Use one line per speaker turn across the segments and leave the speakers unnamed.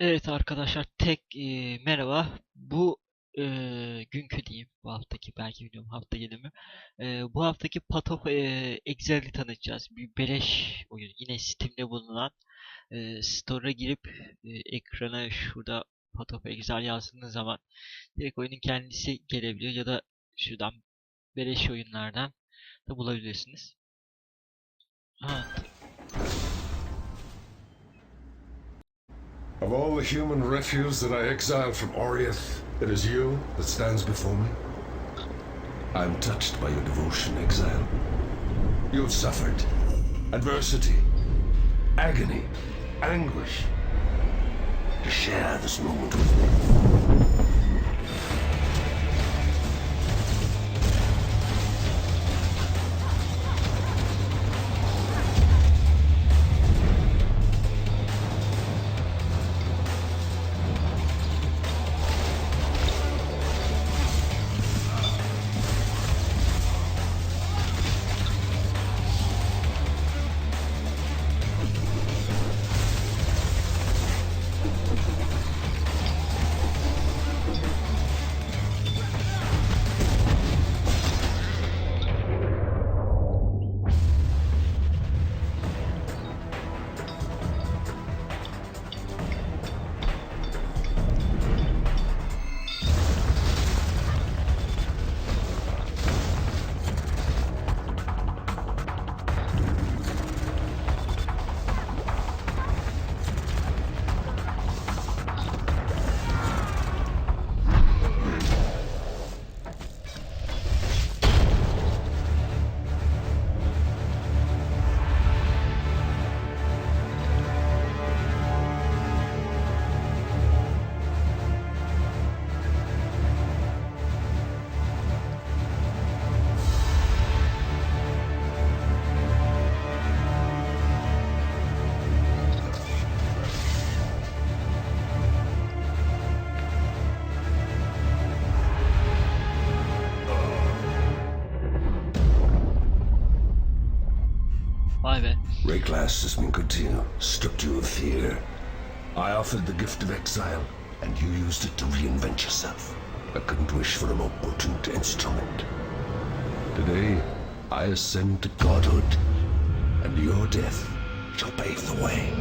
Evet arkadaşlar tek e, merhaba. Bu e, günkü diyeyim bu haftaki belki bilmiyorum hafta gelimi. E, bu haftaki Path of e, Exile'i tanıtacağız. Bir beleş oyun. Yine Steam'de bulunan e, Store'a girip e, ekrana şurada Path of Exile yazdığınız zaman direkt oyunun kendisi gelebiliyor ya da şuradan beleş oyunlardan da bulabilirsiniz. Ha,
Of all the human refuse that I exiled from Oriath, it is you that stands before me. I am touched by your devotion, exile. You have suffered adversity, agony, anguish. To share this moment with me.
Be.
Has been good to you, stripped you of fear. I offered the gift of exile, and you used it to reinvent yourself. I couldn't wish for a more potent instrument. Today, I ascend to godhood, and your death shall pave the way.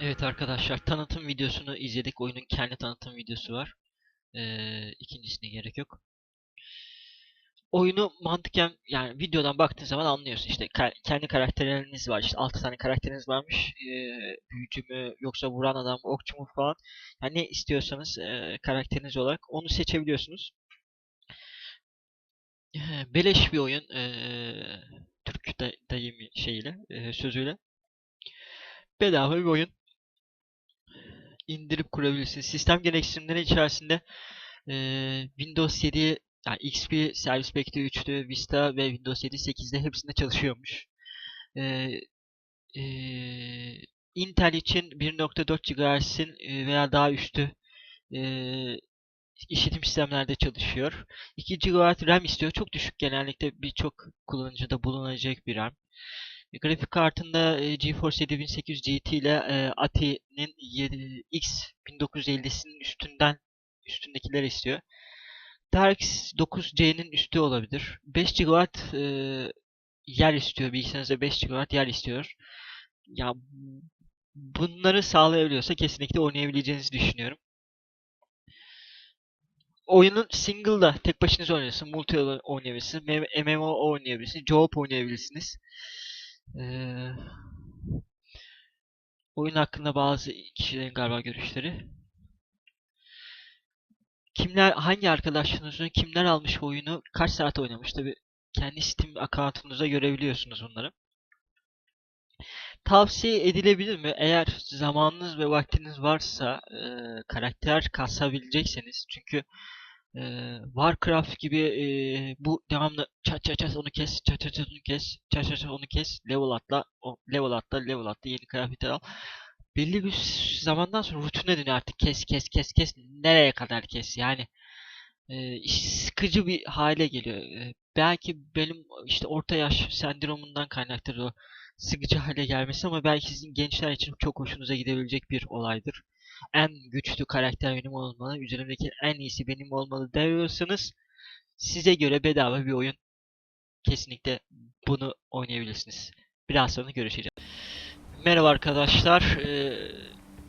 Evet arkadaşlar tanıtım videosunu izledik. Oyunun kendi tanıtım videosu var. Ee, ikincisine gerek yok. Oyunu mantıken yani videodan baktığın zaman anlıyorsun. İşte ka- kendi karakterleriniz var. İşte 6 tane karakteriniz varmış. Ee, büyücü mü yoksa vuran adam okçu mu falan. Yani ne istiyorsanız e, karakteriniz olarak onu seçebiliyorsunuz. Beleş bir oyun ee, Türk da- deyimi şeyiyle ee, sözüyle. Bedava bir oyun indirip kurabilirsiniz. Sistem gereksinimleri içerisinde eee, Windows 7, yani XP, Service Pack'te 3'tü, Vista ve Windows 7 8'de hepsinde çalışıyormuş. Eee, eee, Intel için 1.4 GHz'in veya daha üstü eee, işletim sistemlerde çalışıyor. 2 GB RAM istiyor. Çok düşük genellikle birçok kullanıcıda bulunacak bir RAM. Grafik kartında e, GeForce 7800 GT ile e, ATI'nin 7 X 1950'sinin üstünden üstündekiler istiyor. DirectX 9C'nin üstü olabilir. 5 GB e, yer istiyor. Bilgisayarınızda 5 GB yer istiyor. Ya bunları sağlayabiliyorsa kesinlikle oynayabileceğinizi düşünüyorum. Oyunun single'da tek başınıza oynayabilirsiniz, multi oynayabilirsiniz, MMO oynayabilirsiniz, co-op oynayabilirsiniz. Ee, oyun hakkında bazı kişilerin galiba görüşleri. Kimler, hangi arkadaşlarınızın kimler almış bu oyunu, kaç saat oynamış tabi kendi Steam account'unuza görebiliyorsunuz bunları. Tavsiye edilebilir mi? Eğer zamanınız ve vaktiniz varsa e, karakter kasabilecekseniz çünkü e, Warcraft gibi e, bu devamlı çat çat çat onu kes, çat çat çat onu kes, çat çat çat onu kes, level atla, o level atla, level atla, yeni kıyafetler al. Belli bir zamandan sonra rutine dönüyor artık kes kes kes kes nereye kadar kes yani e, sıkıcı bir hale geliyor. E, belki benim işte orta yaş sendromundan kaynaklıdır o sıkıcı hale gelmesi ama belki sizin gençler için çok hoşunuza gidebilecek bir olaydır. En güçlü karakter benim olmalı, üzerimdeki en iyisi benim olmalı diyorsanız size göre bedava bir oyun. Kesinlikle bunu oynayabilirsiniz. Biraz sonra görüşeceğiz. Merhaba arkadaşlar. Ee,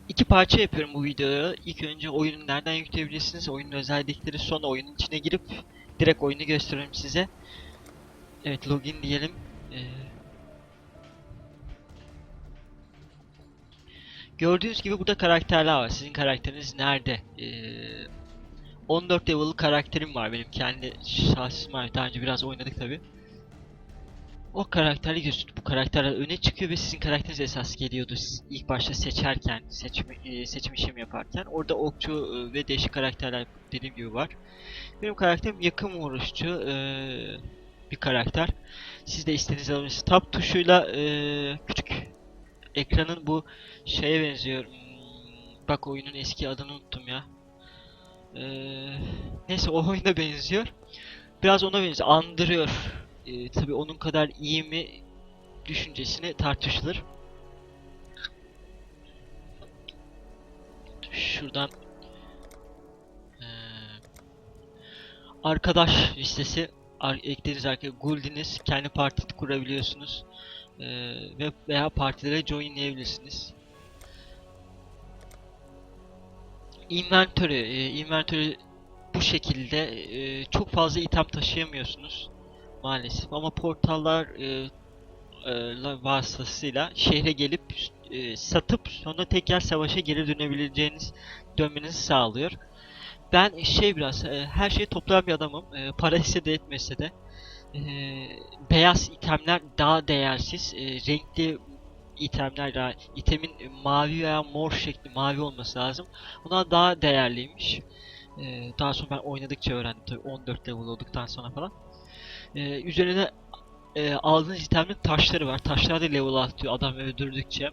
iki parça yapıyorum bu videoyu. İlk önce oyunu nereden yükleyebilirsiniz, oyunun özellikleri, sonra oyunun içine girip direkt oyunu gösteriyorum size. Evet login diyelim. Ee, gördüğünüz gibi burada karakterler var. Sizin karakteriniz nerede? Ee, 14 level'lı karakterim var benim kendi şahsım var. Daha önce biraz oynadık tabi. O karakterli gözüküyor. Bu karakterler öne çıkıyor ve sizin karakteriniz esas geliyordu. Siz ilk başta seçerken, seçim, e, seçim işlemi yaparken. Orada okçu e, ve değişik karakterler dediğim gibi var. Benim karakterim yakın vuruşçu e, bir karakter. Siz de istediğiniz alabilirsiniz. Tab tuşuyla küçük ekranın bu şeye benziyor. Hmm, Bak oyunun eski adını unuttum ya. E, neyse o oyuna benziyor. Biraz ona benziyor. Andırıyor. E, tabii onun kadar iyi mi düşüncesini tartışılır. Şuradan eee, arkadaş listesi eklediğiniz arkadaşlar Guild'iniz kendi parti kurabiliyorsunuz Eee, ve veya partilere joinleyebilirsiniz. Inventory, eee, inventory bu şekilde eee, çok fazla item taşıyamıyorsunuz maalesef ama portallar la- vasıtasıyla şehre gelip satıp sonra tekrar savaşa geri dönebileceğiniz dönmenizi sağlıyor. Ben şey biraz e, her şeyi toplayan bir adamım. E, para ise de etmese de. E, beyaz itemler daha değersiz. E, renkli itemler daha itemin mavi veya mor şekli mavi olması lazım. Onlar daha değerliymiş. E, daha sonra ben oynadıkça öğrendim tabii 14 level olduktan sonra falan. E, üzerine e, aldığınız itemlerin taşları var. Taşlar da level artıyor adam öldürdükçe.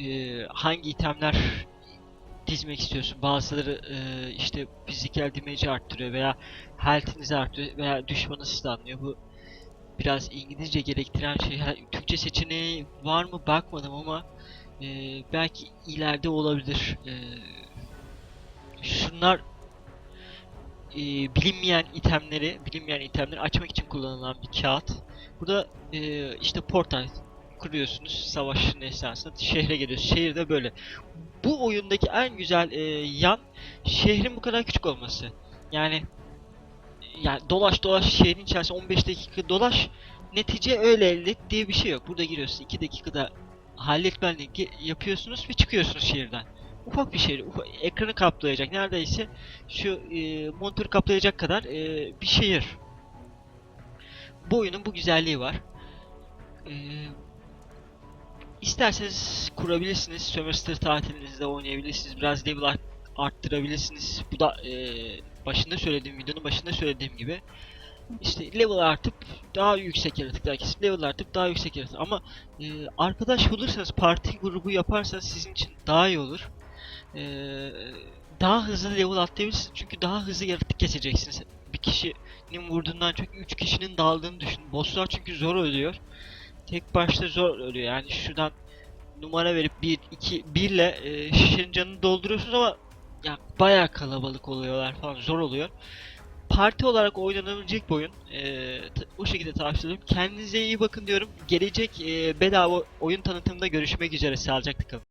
E, hangi itemler dizmek istiyorsun. Bazıları e, işte fiziksel damage'i arttırıyor veya health'inizi arttırıyor veya düşmanı stunlıyor. Bu biraz İngilizce gerektiren şey. Türkçe seçeneği var mı bakmadım ama e, belki ileride olabilir. E, şunlar e, bilinmeyen itemleri, bilinmeyen itemleri açmak için kullanılan bir kağıt. Burada e, işte portal kuruyorsunuz savaşın esnasında şehre geliyorsunuz. Şehirde böyle bu oyundaki en güzel e, yan şehrin bu kadar küçük olması. Yani yani dolaş dolaş şehrin içerisinde 15 dakika dolaş netice öyle elde et diye bir şey yok. Burada giriyorsun 2 dakikada halletmenle yapıyorsunuz ve çıkıyorsunuz şehirden. Ufak bir şehir, ufa- ekranı kaplayacak neredeyse şu e, monitörü kaplayacak kadar e, bir şehir. Bu oyunun bu güzelliği var. E, İsterseniz kurabilirsiniz. Sömestr tatilinizde oynayabilirsiniz. Biraz level art- arttırabilirsiniz. Bu da eee, başında söylediğim videonun başında söylediğim gibi işte level artıp daha yüksek yaratıklar kesip level artıp daha yüksek yaratık ama eee, arkadaş bulursanız parti grubu yaparsanız sizin için daha iyi olur. Eee, daha hızlı level atlayabilirsiniz çünkü daha hızlı yaratık keseceksiniz. Bir kişinin vurduğundan çok 3 kişinin daldığını düşünün. Bosslar çünkü zor ölüyor tek başta zor ölüyor. Yani şuradan numara verip 1 2 1 ile e, canını dolduruyorsunuz ama ya bayağı kalabalık oluyorlar falan zor oluyor. Parti olarak oynanabilecek bir oyun. E, o şekilde tavsiye ediyorum. Kendinize iyi bakın diyorum. Gelecek e, bedava oyun tanıtımında görüşmek üzere. Sağlıcakla kalın.